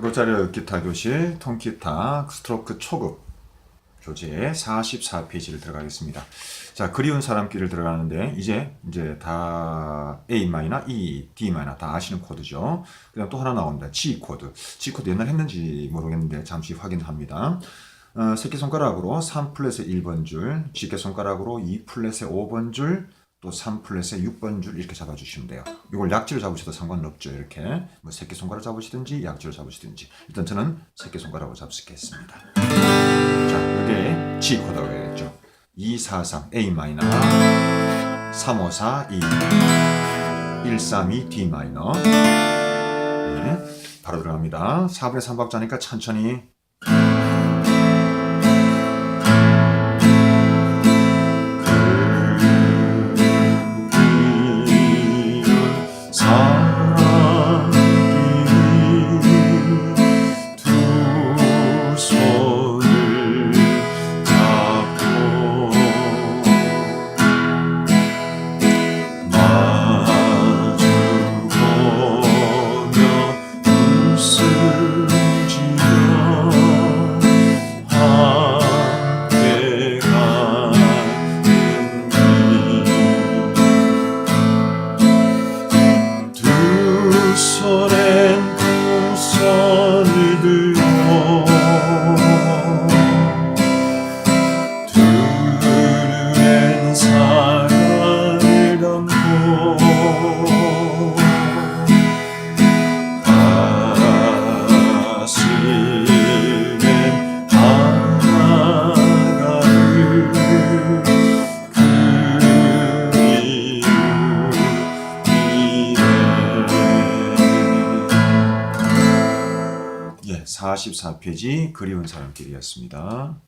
로자르 기타 교실 통기타 스트로크 초급 교재 44페이지를 들어가겠습니다. 자, 그리운 사람끼를 들어가는데 이제 이제 다 A 마이너, E, D 마이너 다 아시는 코드죠. 그다음 또 하나 나옵니다. G 코드. G 코드 옛날 했는지 모르겠는데 잠시 확인합니다. 어, 새끼손가락으로 3 플랫의 1번 줄, G개 손가락으로 2 플랫의 5번 줄, 또 3 플랫의 6번 줄 이렇게 잡아주시면 돼요. 이걸 약지로 잡으셔도 상관없죠. 이렇게 뭐 새끼손가락 잡으시든지 약지로 잡으시든지 일단 저는 새끼손가락으로 잡수겠습니다. 자, 이게 G 코드가 되겠죠. 243 A 마이너, 354 E, 132 D 마이너. 네, 바로 들어갑니다. 4분의 3박자니까 천천히 손엔 44페이지 그리운 사람끼리였습니다.